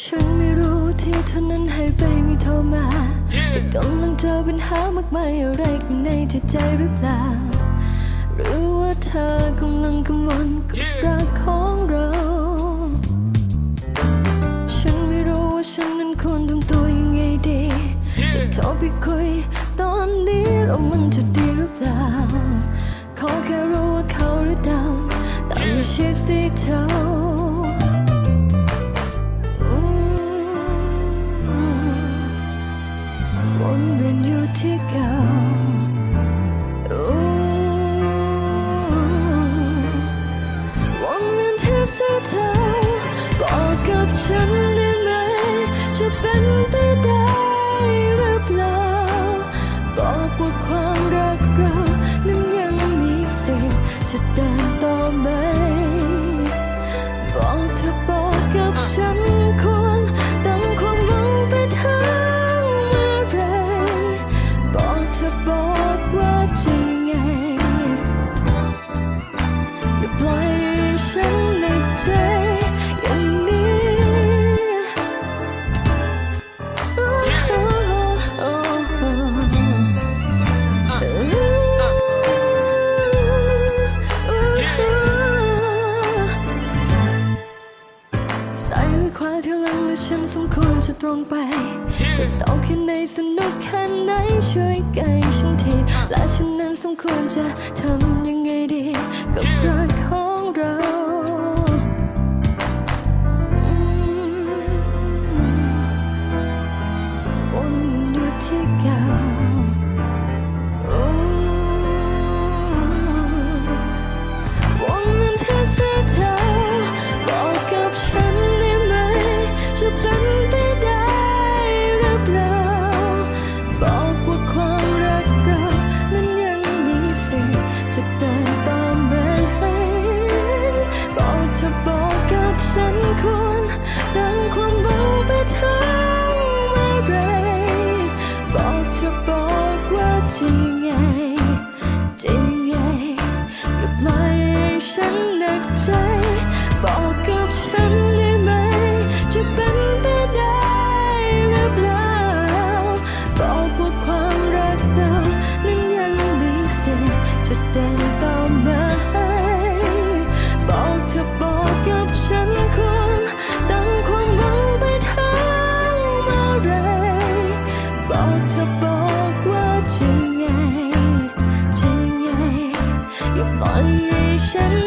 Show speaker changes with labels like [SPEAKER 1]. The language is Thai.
[SPEAKER 1] ฉันไม่รู้ที่เธอนั้นให้ไปไม่โทรมา แต่กำลังเจอปัญหามากมายอะไรข้างในจิตใจหรือเปล่า หรือว่าเธอกำลังกังวลกับรักของเรา ฉันไม่รู้ว่าฉันนั้นควรทำตัวยังไงดีจะโทรไปคุยตอนนี้แล้วมันจะดีหรือเปล่า ขอแค่รู้ว่าเขาหรือดำแต่ไม่ใช่สีเทา วนเวียนอยู่ที่เก่าวนเวียนที่สียเทาบอกกับฉันได้ไหม จะเป็นไปได้หรือเปล่า บอกว่าความรักเรานั้นยังมีสิทธิ์จะเดินต่อไหมบอกเธอบอกกับฉัน ฉันสมควรจะตรงไปแต่สองแค่ไหนสนุกแค่ไหนช่วยไกลฉันทีและฉันนั้นสมควรจะทำยังไงดี กับรัก คุณดังความหไปทั้เมื่อไรบอกเธอบอกว่าจริงไงจริงไงอย่าปล่อยฉันหนักใจ บอกกับฉันได้ไหม จะเป็นไปได้หรือเปล่า บอกว่าความรักเรานั้นยังมีเศษจะเด่น Chân.